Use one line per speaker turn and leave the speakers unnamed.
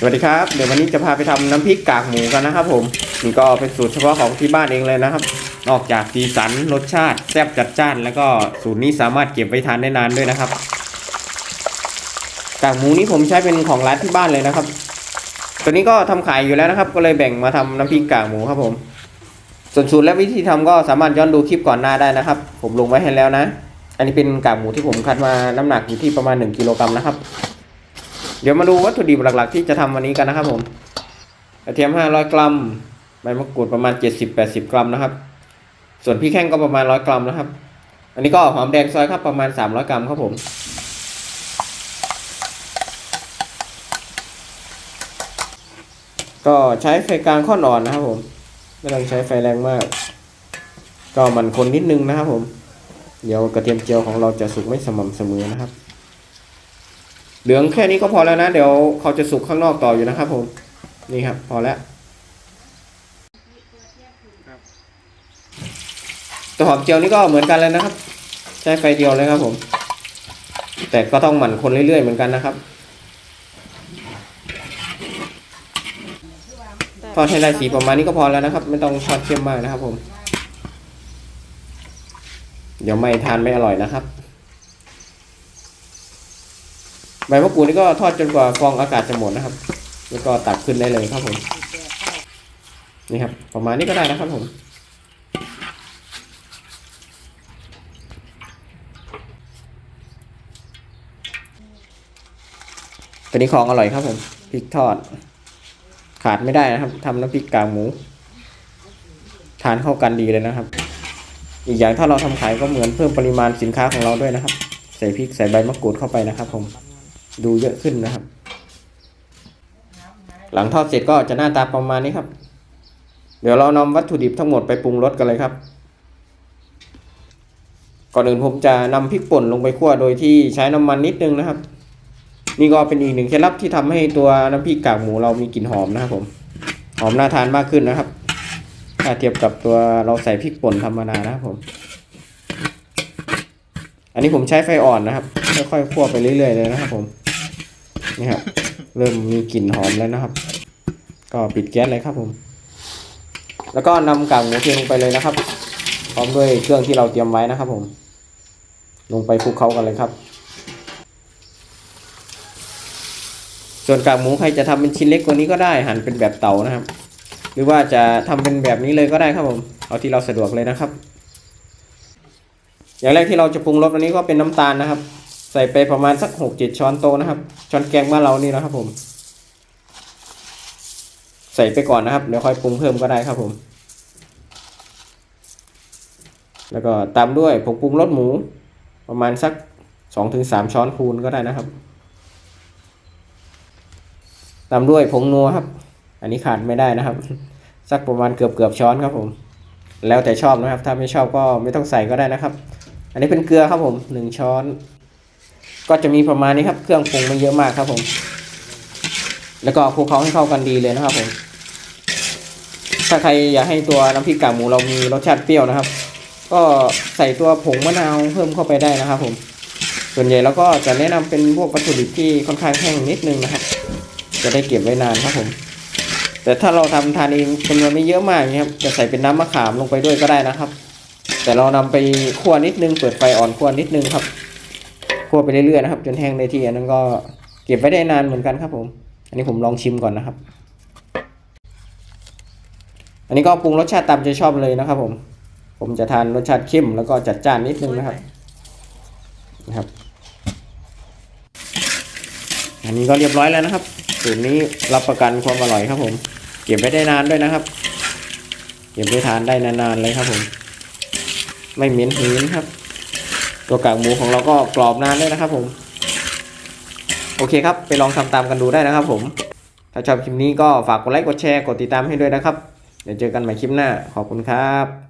สวัสดีครับ เดี๋ยววันนี้จะพาไปทำน้ำพริกกากหมูกันนะครับผมนี่ก็เป็นสูตรเฉพาะของที่บ้านเองเลยนะครับ นอกจากสีสันรสชาติแซ่บจัดจ้าน แล้วก็สูตรนี้สามารถเก็บไว้ทานได้นานด้วยนะครับ กากหมูนี้ผมใช้เป็นของร้านที่บ้านเลยนะครับ ตัวนี้ก็ทำขายอยู่แล้วนะครับ ก็เลยแบ่งมาทำน้ำพริกกากหมูครับผม ส่วนสูตรและวิธีทำก็สามารถย้อนดูคลิปก่อนหน้าได้นะครับ ผมลงไว้ให้แล้วนะ อันนี้เป็นกากหมูที่ผมคัดมาน้ำหนักอยู่ที่ประมาณ 1กิโลกรัมนะครับ เดี๋ยวมาดูวัตถุดิบหลักๆ ที่จะทำวันนี้กันนะครับผมกระเทียม 500 กรัมใบมะกรูดประมาณ 70-80 กรัมนะครับ ส่วนพริกแห้งก็ประมาณ 100 กรัมนะครับ อันนี้ก็หอมแดงซอยครับประมาณ 300 กรัมครับผมก็ใช้ไฟกลางค่อนอ่อนนะครับผม ไม่ต้องใช้ไฟแรงมาก ก็มันคนนิดนึงนะครับผม เดี๋ยวกระเทียมเจียวของเราจะสุกไม่สม่ำเสมอนะครับ เหลืองแค่นี้ก็พอแล้วนะ เดี๋ยวเขาจะสุกข้างนอกต่ออยู่นะครับผมนี่ครับ พอแล้วตัวหอมเจียวนี่ก็เหมือนกันเลยนะครับ ใช้ไฟเดียวเลยครับผม แต่ก็ต้องหมั่นคนเรื่อยๆเหมือนกันนะครับทอดให้ได้สีประมาณนี้ก็พอแล้วนะครับ ไม่ต้องทอดเข้มมากนะครับผม เดี๋ยวไม่ทานไม่อร่อยนะครับ ใบมะกรูดนี่ก็ทอดจนกว่าฟองอากาศจะหมดนะครับ แล้วก็ตักขึ้นได้เลยครับผม นี่ครับ ประมาณนี้ก็ได้นะครับผมตัวนี้ของอร่อยครับผมพริกทอด ขาดไม่ได้นะครับทำน้ำพริกกากหมู ทานเข้ากันดีเลยนะครับ อีกอย่างถ้าเราทำขายก็เหมือนเพิ่มปริมาณสินค้าของเราด้วยนะครับ ใส่พริกใส่ใบมะกรูดเข้าไปนะครับผม ดูเยอะขึ้นนะครับ หลังทอดเสร็จก็จะหน้าตาประมาณนี้ครับ เดี๋ยวเรานำวัตถุดิบทั้งหมดไปปรุงรสกันเลยครับ ก่อนอื่นผมจะนำพริกป่นลงไปคั่วโดยที่ใช้น้ำมันนิดนึงนะครับ นี่ก็เป็นอีกหนึ่งเคล็ดลับที่ทำให้ตัวน้ำพริกกากหมูเรามีกลิ่นหอมนะครับผม หอมน่าทานมากขึ้นนะครับ ถ้าเทียบกับตัวเราใส่พริกป่นธรรมดานะครับผมอันนี้ผมใช้ไฟอ่อนนะครับ ค่อยๆคั่วไปเรื่อยๆเลยนะครับผม นี่ครับ เริ่มมีกลิ่นหอมแล้วนะครับ ก็ปิดแก๊สเลยครับผม แล้วก็นำกากหมูเทลงไปเลยนะครับ พร้อมด้วยเครื่องที่เราเตรียมไว้นะครับผม ลงไปคลุกเคล้ากันเลยครับ ส่วนกากหมูใครจะทำเป็นชิ้นเล็กกว่านี้ก็ได้หั่นเป็นแบบเต๋านะครับ หรือว่าจะทำเป็นแบบนี้เลยก็ได้ครับผม เอาที่เราสะดวกเลยนะครับ อย่างแรกที่เราจะปรุงรสวันนี้ก็เป็นน้ำตาลนะครับ ใส่ไปประมาณสักหกเจ็ดช้อนโต๊ะนะครับ ช้อนแกงบ้านเรานี่นะครับผม ใส่ไปก่อนนะครับเดี๋ยวค่อยปรุงเพิ่มก็ได้ครับผม แล้วก็ตามด้วยผงปรุงรสหมู ประมาณสักสองถึงสามช้อนพูนก็ได้นะครับ ตามด้วยผงนัวครับ อันนี้ขาดไม่ได้นะครับ สักประมาณเกือบเกือบช้อนครับผม แล้วแต่ชอบนะครับ ถ้าไม่ชอบก็ไม่ต้องใส่ก็ได้นะครับ อันนี้เป็นเกลือครับผมหนึ่งช้อน ก็จะมีประมาณนี้ครับเครื่องปรุงไม่เยอะมากครับผม แล้วก็คลุกเคล้าให้เข้ากันดีเลยนะครับผม ถ้าใครอยากให้ตัวน้ำพริกกากหมูเรามีรสชาติเปรี้ยวนะครับ ก็ใส่ตัวผงมะนาวเพิ่มเข้าไปได้นะครับผมส่วนใหญ่เราก็จะแนะนำเป็นพวกวัตถุดิบที่ค่อนข้างแห้งนิดนึงนะครับ จะได้เก็บไว้นานครับผม แต่ถ้าเราทำทานเองจำนวนไม่เยอะมากนะครับจะใส่เป็นน้ำมะขามลงไปด้วยก็ได้นะครับ แต่เรานำไปคั่วนิดนึงเปิดไฟอ่อนคั่วนิดนึงครับ คั่วไปเรื่อยๆนะครับ จนแห้งในที่อันนั้นก็เก็บไว้ได้นานเหมือนกันครับผม อันนี้ผมลองชิมก่อนนะครับ อันนี้ก็ปรุงรสชาติตามใจชอบเลยนะครับ ผม ผมจะทานรสชาติเข้มแล้วก็จัดจ้านนิดนึงนะครับ นะครับ อันนี้ก็เรียบร้อยแล้วนะครับสูตรนี้รับประกันความอร่อยครับ ผม เก็บไว้ได้นานด้วยนะครับ เก็บไว้ทานได้นานๆเลยครับผม ไม่เหม็นหืนครับ ตัวกากหมูของเราก็กรอบนานด้วยนะครับผม โอเคครับ ไปลองทำตามกันดูได้นะครับผม ถ้าชอบคลิปนี้ก็ฝากกดไลค์กดแชร์กดติดตามให้ด้วยนะครับ เดี๋ยวเจอกันใหม่คลิปหน้า ขอบคุณครับ